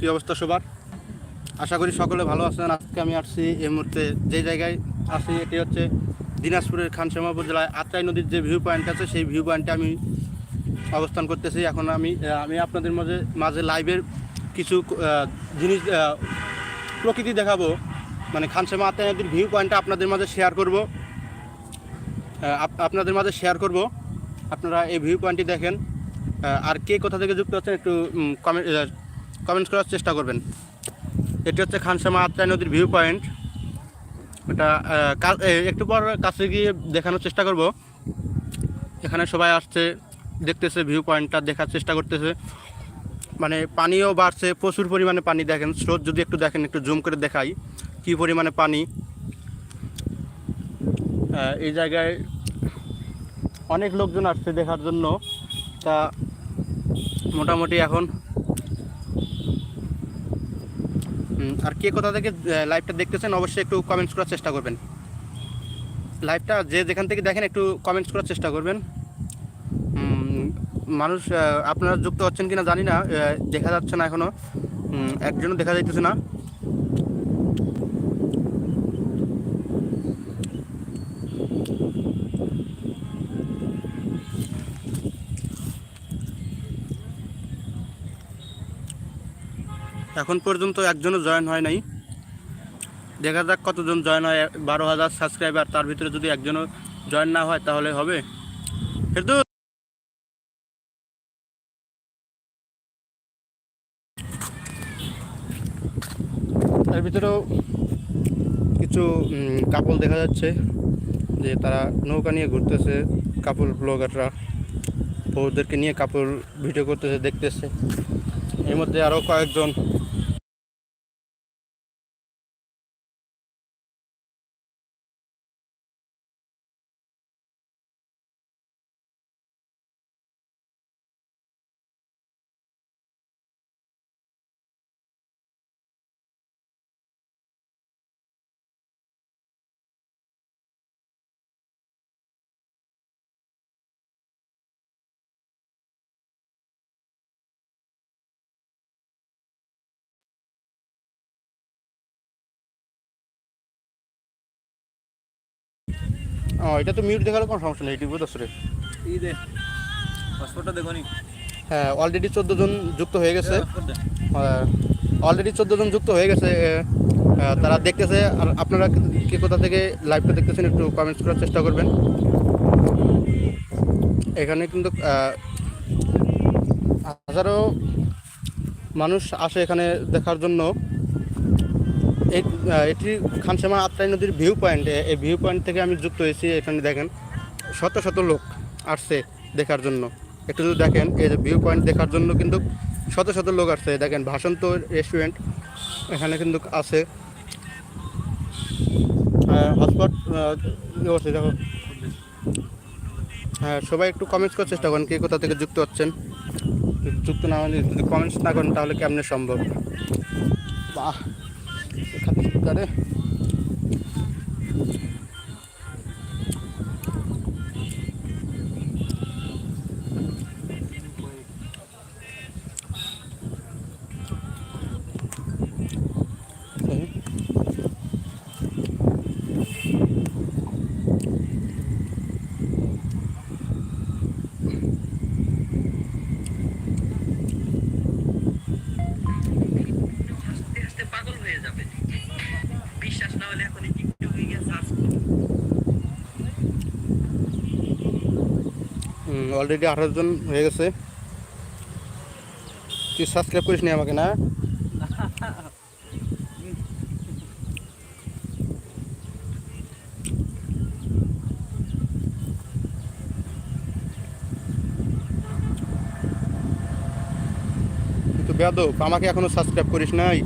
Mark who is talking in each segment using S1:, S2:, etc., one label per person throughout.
S1: কী অবস্থা সবার? আশা করি সকলে ভালো আছেন। আজকে আমি আসছি এই মুহূর্তে যে জায়গায় আছি, এটি হচ্ছে দিনাজপুরের খানসামা উপজেলায় আত্রাই নদীর যে ভিউ পয়েন্ট আছে, সেই ভিউ পয়েন্টে আমি অবস্থান করতেছি। এখন আমি আমি আপনাদের মাঝে মাঝে লাইভের কিছু জিনিস প্রকৃতি দেখাবো। মানে খানসামা আত্রাই নদীর ভিউ পয়েন্টটা আপনাদের মাঝে শেয়ার করব। আপ- আপনাদের মাঝে শেয়ার করব। আপনারা এই ভিউ পয়েন্টটি দেখেন। আর কে কোথা থেকে যুক্ত হচ্ছেন একটু কমেন্ট কমেন্টস করার চেষ্টা করবেন। এটি হচ্ছে খানসামা আত্রাই নদীর ভিউ পয়েন্ট এটা একটু পর কাছে গিয়ে দেখানোর চেষ্টা করব। এখানে সবাই আসছে, দেখতেছে ভিউ পয়েন্টটা দেখার চেষ্টা করতেছে। মানে পানিও বাড়ছে, প্রচুর পরিমাণে পানি দেখেন। স্রোত যদি একটু দেখেন, একটু জুম করে দেখাই কি পরিমাণে পানি। এই জায়গায় অনেক লোকজন আসছে দেখার জন্য। তা মোটামুটি এখন হুম, আর কে কোথা থেকে লাইভটা দেখতেছেন অবশ্যই একটু কমেন্টস করার চেষ্টা করবেন। লাইভটা যে যেখান থেকে দেখেন একটু কমেন্টস করার চেষ্টা করবেন। মানুষ আপনারা যুক্ত হচ্ছেন কিনা জানি না দেখা যাচ্ছে না এখনও একজনও দেখা যাইতেছে না। এখন পর্যন্ত একজনও জয়েন হয় নাই। দেখা যাক কতজন জয়েন হয়, বারো হাজার সাবস্ক্রাইবার, তার ভিতরে যদি একজনও জয়েন না হয় তাহলে হবে। কিন্তু তার ভিতরেও কিছু কাপল দেখা যাচ্ছে, যে তারা নৌকা নিয়ে ঘুরতেছে কাপল ব্লগাররা বউদেরকে নিয়ে কাপল ভিডিও করতেছে, দেখতেছে। এর মধ্যে আরও কয়েকজন ও এটা তো মিউট দেখালে কোনো সমস্যা নেই ইউটিউবে তো রে।
S2: এই দে পাসপোর্টটা দেখো
S1: হ্যাঁ অলরেডি চোদ্দ জন যুক্ত হয়ে গেছে। অলরেডি চোদ্দ জন যুক্ত হয়ে গেছে তারা দেখতেছে আর আপনারা কে কোথা থেকে লাইভটা দেখতেছেন একটু কমেন্টস করার চেষ্টা করবেন। এখানে কিন্তু হাজারো মানুষ আসে এখানে দেখার জন্য। এটি খানসামা আত্রাই নদীর ভিউ পয়েন্ট এই ভিউ পয়েন্ট থেকে আমি যুক্ত হয়েছি এখানে দেখেন। শত শত লোক আসছে দেখার জন্য। একটু যদি দেখেন, এই যে ভিউ পয়েন্ট দেখার জন্য কিন্তু শত শত লোক আসছে। দেখেন, ভাসন্ত রেস্টুরেন্ট এখানে কিন্তু আছে। হটস্পট অবশ্যই দেখো। হ্যাঁ সবাই একটু কমেন্টস করার চেষ্টা করেন, কে কোথা থেকে যুক্ত হচ্ছেন। যুক্ত না হলে যদি কমেন্টস না করেন, তাহলে কেমনে সম্ভব? বাহ!
S3: 看렇 게.
S1: অলরেডি আঠারো জন হয়ে গেছে। তুই সাবস্ক্রাইব করিস নি আমাকে, না? কিন্তু বেয়াদব, আমাকে এখনও সাবস্ক্রাইব করিস নাই।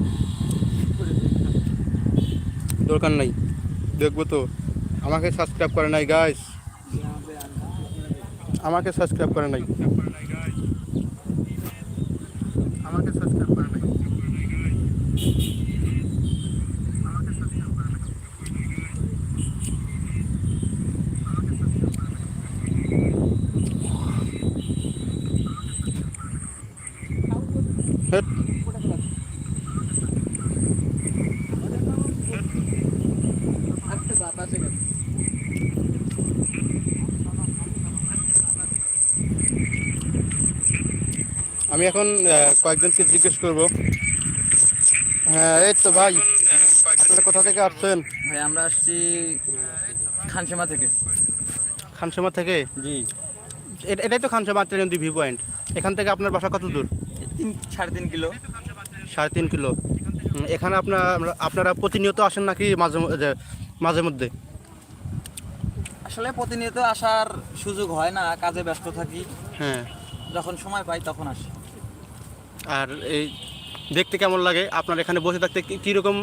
S1: দরকার নাই। দেখব তো। আমাকে সাবস্ক্রাইব করে নাই গাইস আমাকে সাবস্ক্রাইব করে নাই। আমাকে সাবস্ক্রাইব করে নাই। হেট। আমি এখন কয়েকজনকে জিজ্ঞেস করব। হ্যাঁ এই তো ভাই আপনারা কোথা থেকে আসছেন?
S2: ভাই আমরা আসছি খানসীমা থেকে।
S1: খানসেমা থেকে?
S2: জি।
S1: এটা- এটাই তো খানসেমা ট্রেন ভিউ পয়েন্ট। এখান থেকে আপনার বাসা কত দূর?
S2: তিন সাড়ে তিন কিলো।
S1: সাড়ে তিন কিলো। এখানে আপনার আপনারা প্রতিনিয়ত আসেন নাকি মাঝে মাঝে মধ্যে?
S2: আসলে প্রতিনিয়ত আসার সুযোগ হয় না কাজে ব্যস্ত থাকি।
S1: হ্যাঁ।
S2: যখন সময় পাই তখন আসি।
S1: আর এই দেখতে কেমন লাগে? আপনার এখানে বসে থাকতে কীরকম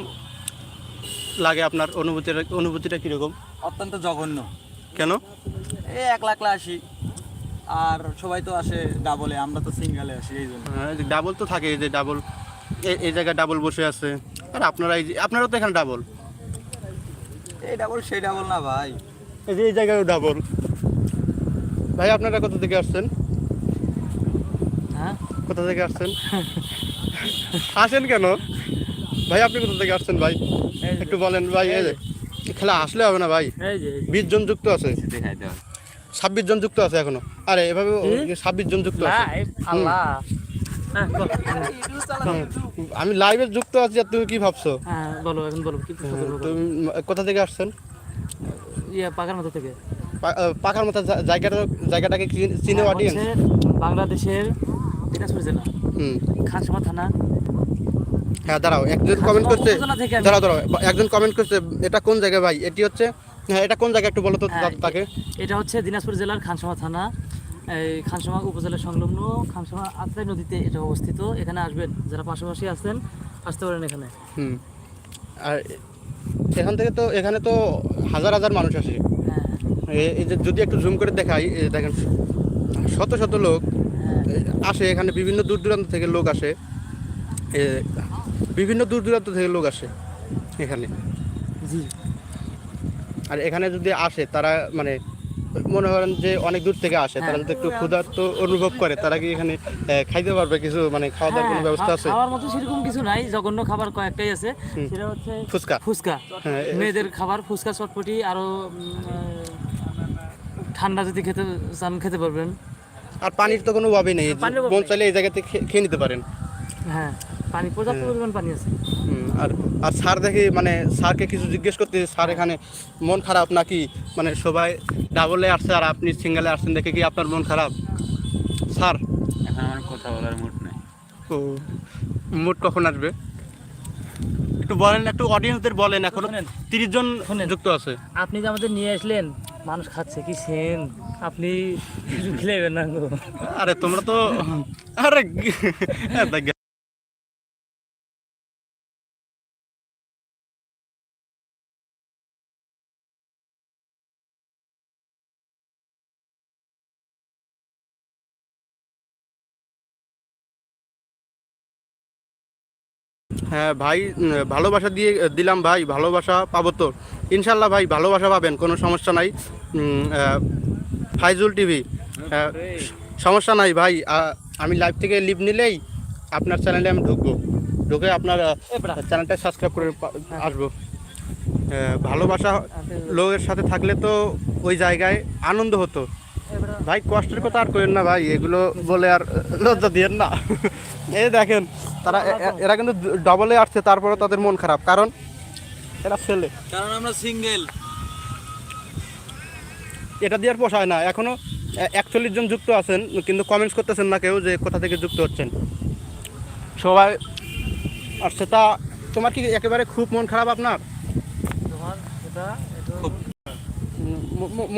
S1: লাগে আপনার অনুভূতিটা অনুভূতিটা কীরকম
S2: অত্যন্ত জঘন্য।
S1: কেন?
S2: এই একলা একলা আসি আর সবাই তো আসে ডাবলে আমরা তো সিঙ্গেলে আসি এই জন্য।
S1: ডাবল তো থাকে এই যে ডাবল এই জায়গায় ডাবল বসে আছে। আর আপনারা এই যে আপনারাও তো এখানে ডাবল
S2: এই ডাবল সেই ডাবল না ভাই।
S1: এই যে এই জায়গায়ও ডাবল ভাই আপনারা কোথা থেকে আসছেন?
S2: হ্যাঁ
S1: কোথা থেকে আসছেন? আসেন কেন? ভাই আপনি কোথা থেকে আসছেন ভাই? একটু বলেন ভাই এই যে। খেলা আসলে হবে না ভাই। বিশ জন যুক্ত আছে। ছাব্বিশ জন যুক্ত আছে এখনও। আরে এভাবে ছাব্বিশ জন যুক্ত আছে। আমি লাইভে যুক্ত আছি আর তুমি কি ভাবছ?
S4: হ্যাঁ বলো এখন বলো।
S1: তুমি কোথা থেকে আসছেন?
S4: ইয়ে পাকার মতো থেকে।
S1: পা- আহ, পাখার মতো জায়গাটা জায়গাটাকে চিনে
S4: হ্যাঁ,
S1: অডিয়েন্স
S4: বাংলাদেশের দিনাজপুর জেলা।
S1: হুম।
S4: খানসমা থানা।
S1: হ্যাঁ দাঁড়াও একজন কমেন্ট করছে দাঁড়াও দাঁড়াও একজন কমেন্ট করছে এটা কোন জায়গায় ভাই? এটি হচ্ছে হ্যাঁ এটা কোন জায়গা একটু বলো তো
S4: হ্যাঁ,
S1: তাকে।
S4: এটা হচ্ছে দিনাজপুর জেলার খানসমা থানা। এই খানসমা উপজেলা সংলগ্ন খানসমা আত্রাই নদীতে এটা অবস্থিত। এখানে আসবেন যারা পাশাপাশি আছেন আসতে পারেন এখানে।
S1: হুম। আর এখান থেকে তো এখানে তো হাজার হাজার মানুষ আসে।
S4: হ্যাঁ।
S1: এই যে যদি একটু জুম করে দেখাই দেখেন শত শত লোক আসে এখানে বিভিন্ন দূর দূরান্ত থেকে লোক আসে। বিভিন্ন দূর দূরান্ত থেকে লোক আসে এখানে।
S4: জি।
S1: আর এখানে যদি আসে তারা মানে মনে করেন যে অনেক দূর থেকে আসে তারা যদি একটু ক্ষুধার্ত অনুভব করে তারা কি এখানে খাইতে পারবে কিছু মানে খাওয়া দাওয়ার কোনো ব্যবস্থা আছে?
S4: খাওয়ার মতো সেরকম কিছু নাই জঘন্য খাবার কয়েকটাই আছে। সেটা হচ্ছে
S1: ফুচকা।
S4: ফুচকা।
S1: হ্যাঁ,
S4: মেয়েদের খাবার ফুচকা চটপটি আরও ঠান্ডা যদি খেতে চান খেতে পারবেন।
S1: আর পানির তো কোনো অভাবই নেই মন চাইলে এই জায়গাতে খেয়ে নিতে পারেন।
S4: হ্যাঁ পানি পর্যাপ্ত পরিমাণ পানি আছে।
S1: আর আর স্যার দেখি মানে স্যারকে কিছু জিজ্ঞেস করতে স্যার এখানে মন খারাপ নাকি? মানে সবাই ডাবলে আসছে আর আপনি সিঙ্গেলে আসছেন দেখে কি আপনার মন খারাপ? স্যার।
S2: এখন আমার কথা বলার মুড নেই।
S1: ও মুড কখন আসবে? একটু বলেন একটু অডিয়েন্সদের বলেন এখন তিরিশ জন। যুক্ত আছে।
S4: আপনি যে আমাদের নিয়ে আসলেন মানুষ খাচ্ছে কি সেন আপনি কিছু না গো।
S1: আরে তোমরা তো আরে হ্যাঁ ভাই ভালোবাসা দিয়ে দিলাম ভাই ভালোবাসা পাবো তো। ইনশাল্লাহ ভাই ভালোবাসা পাবেন কোনো সমস্যা নাই। ফাইজুল টিভি সমস্যা নাই ভাই আমি লাইভ থেকে লিভ নিলেই আপনার চ্যানেলে আমি ঢুকবো। ঢুকে আপনার। চ্যানেলটা সাবস্ক্রাইব করে আসব। আহ, ভালোবাসা লোকের সাথে থাকলে তো ওই জায়গায় আনন্দ হতো। ভাই কষ্টের কথা আর করেন না ভাই এগুলো বলে আর লজ্জা দিয়েন না। এই দেখেন তারা এরা কিন্তু ডবলে আসছে তারপরে তাদের মন খারাপ। কারণ এরা ছেলে।
S2: কারণ আমরা সিঙ্গেল
S1: এটা দিয়ে আর পোষায় না। এখনও একচল্লিশ জন যুক্ত আছেন কিন্তু কমেন্টস করতেছেন না কেউ যে কোথা থেকে যুক্ত হচ্ছেন। সবাই আসছে। তা তোমার কি একেবারে খুব মন খারাপ আপনার?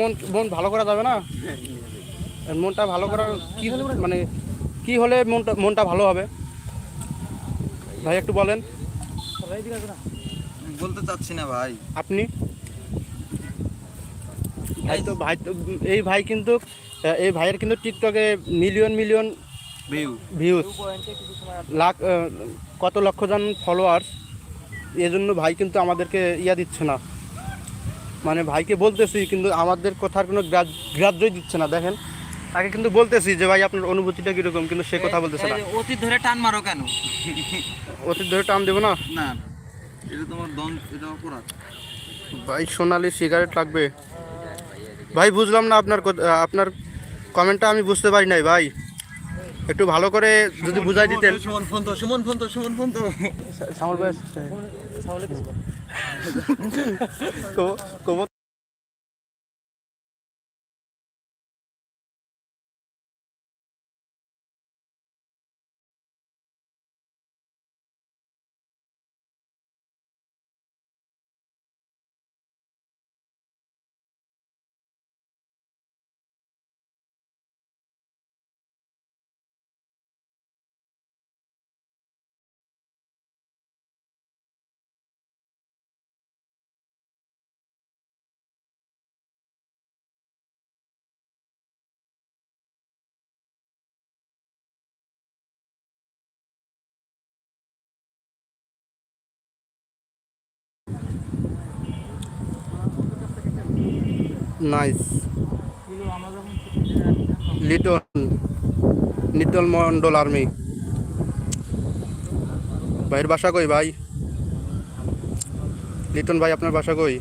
S1: মন মন ভালো করা যাবে না? মনটা ভালো করার কি মানে কি হলে মনটা মনটা ভালো হবে? ভাই একটু বলেন?
S2: বলতে চাচ্ছি না ভাই।
S1: আপনি? ভাই তো ভাই তো এই ভাই কিন্তু এই ভাইয়ের কিন্তু টিকটকে million million
S2: view
S1: views lakh কত লক্ষ জন ফলোয়ার্স এজন্য ভাই কিন্তু আমাদেরকে ইয়া দিচ্ছে না। মানে ভাইকে বলতেছি কিন্তু আমাদের কথার কোনো গ্রাহ্য- গ্রাহ্যই দিচ্ছে না। দেখেন তাকে কিন্তু বলতেছি যে ভাই আপনার অনুভূতিটা কীরকম কিন্তু সে কথা বলতেছে না।
S2: অতীত ধরে টান মারো কেন?
S1: অতীত ধরে টান দেবো না?
S2: না এটা তোমার দন এটা অপরাধ।
S1: ভাই সোনালি সিগারেট লাগবে। ভাই বুঝলাম না আপনার আপনার কমেন্টটা আমি বুঝতে পারি নাই ভাই। একটু ভালো করে যদি বুঝাই দিতেন।
S2: সুমন ফোন তো সুমন ফোন তো সুমন ফোন তো।
S1: সামল ভাই
S4: তাহলে
S1: nice
S4: little
S1: Liton Nitol Mondal army ভাইয়ের বাসা কই ভাই? লিটন ভাই আপনার বাসা কই?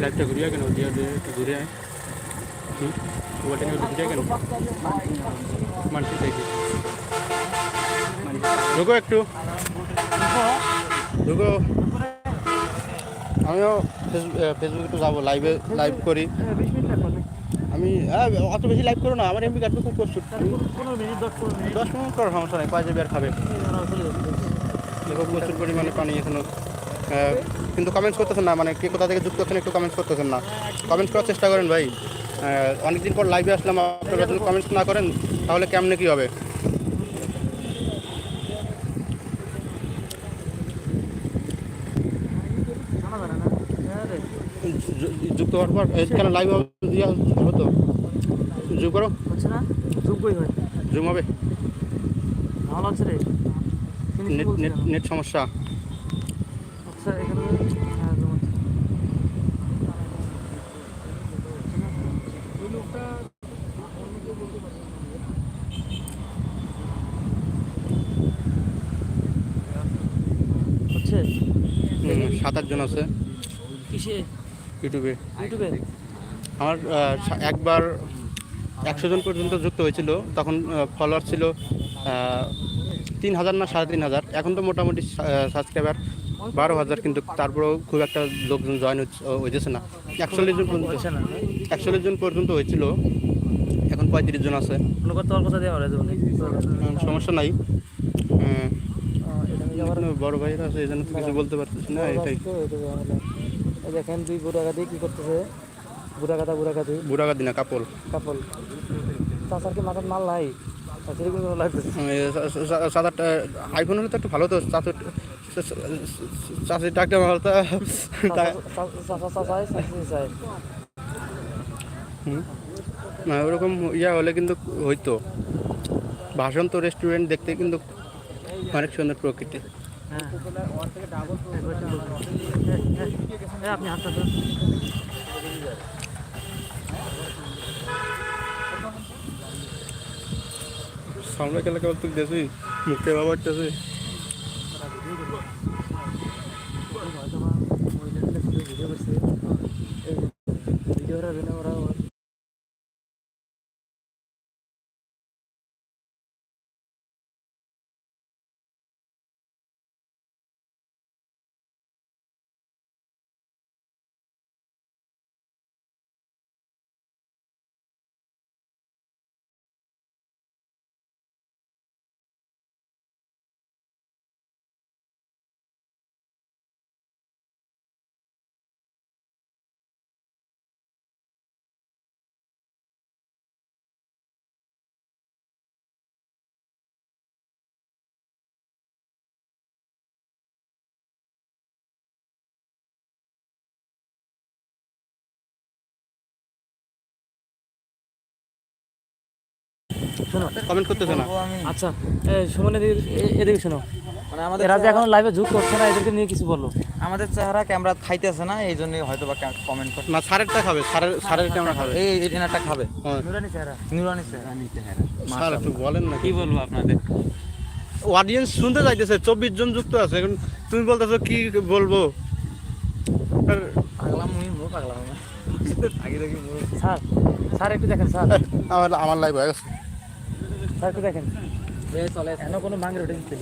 S1: লাইভটা ঘুরিয়ে কেন দিয়ে দিয়ে একটু ঘুরে আয় হুম ওটা ঘুরিয়ে কেন মানছি দেখি ঢুকো একটু ঢুকো আমিও ফেসবুকে একটু যাব লাইভে লাইভ করি আমি অত বেশি লাইভ করো না আমার এমবি কাটবে খুব কষ্ট।
S4: দশ পনেরো মিনিট
S1: করার সমস্যা নেই পাঁচ আর খাবে।
S4: আমরা
S1: দেখো প্রচুর পরিমাণে পানি এখনও। কিন্তু কমেন্টস করতেছেন না মানে কে কোথা থেকে যুক্ত আছেন একটু কমেন্টস করতেছেন না। কমেন্টস করার চেষ্টা করেন ভাই। অনেকদিন পর লাইভে আসলাম আপনারা যদি কমেন্টস না করেন তাহলে কেমনে কী হবে?
S4: হ্যাঁ
S1: যুক্ত হওয়ার পর কেন লাইভ হতো জুম করো।
S4: হচ্ছে না? যোগ্যই হয়।
S1: জুম হবে।
S4: ভালো লাগছে রে?
S1: নেট নেট সমস্যা।
S4: আচ্ছা এখানে
S1: সাত আটজন আছে।
S4: কিসে?
S1: ইউটিউবে।
S4: ইউটিউবে?
S1: আমার একবার একশো জন পর্যন্ত যুক্ত হয়েছিল। তখন ফলোয়ার ছিল তিন হাজার না সাড়ে তিন হাজার। এখন তো মোটামুটি সাবস্ক্রাইবার বারো হাজার কিন্তু তারপরেও খুব একটা লোকজন জয়েন হয়েছে না। একচল্লিশ জন পর্যন্ত
S4: না
S1: একচল্লিশ জন পর্যন্ত হয়েছিল। এখন পঁয়ত্রিশ জন আছে। সমস্যা নাই। উম, বড় ভাইরা আছে এই জন্য তো কিছু বলতে পারতেছি না এটাই।
S4: দেখেন দুই বুড়া গাদি কি করতেছে? বুড়া গাদা বুড়া গাদি
S1: বুড়াগা দিনা কাপল।
S4: কাপল। চাচার কি মাথার মাল নাই?
S1: সাত আট আইফোন হলে তো একটু ভালো তো চাষির ভালো। না ওরকম ইয়া হলে কিন্তু হইতো। ভাষণ তো রেস্টুরেন্ট দেখতে কিন্তু অনেক সুন্দর প্রকৃতি।
S4: হ্যাঁ। আপনি
S1: সামনে কেলা কেবল তুই দেশি মুখে বাবার চাষে
S4: ভিডিওটা ওরা শোনো।
S1: কমেন্ট করতেছে না?
S4: আচ্ছা এই সুমন এদিকে এদিকে শোনো।
S2: মানে আমাদের
S4: এরা যে এখন লাইভে যুক্ত হচ্ছে না এদেরকে নিয়ে কিছু বলো।
S2: আমাদের চেহারা ক্যামেরা খাইতেছে না এই জন্যই হয়তো বা কমেন্ট করে
S1: না সারেরটা খাবে সারের সারের ক্যামেরা খাবে।
S2: এই এই খাবে।
S1: হ্যাঁ।
S4: নুরানি চেহারা।
S2: নুরানি চেহারা।
S1: স্যার একটু বলেন না
S2: কি? বলব আপনাদের?
S1: অডিয়েন্স শুনতে চাইতেছে চব্বিশ জন যুক্ত আছে এখন তুমি বলতেছো কি বলব? আর
S2: পাগলা মুই মু পাগলা মুই আগে দেখি মুই
S4: স্যার স্যার একটু দেখেন স্যার।
S1: আমার আমার লাইভ হয়ে গেছে।
S4: দেখেন। চলে এখনও কোনো মাঙ্গের ওঠে দিচ্ছে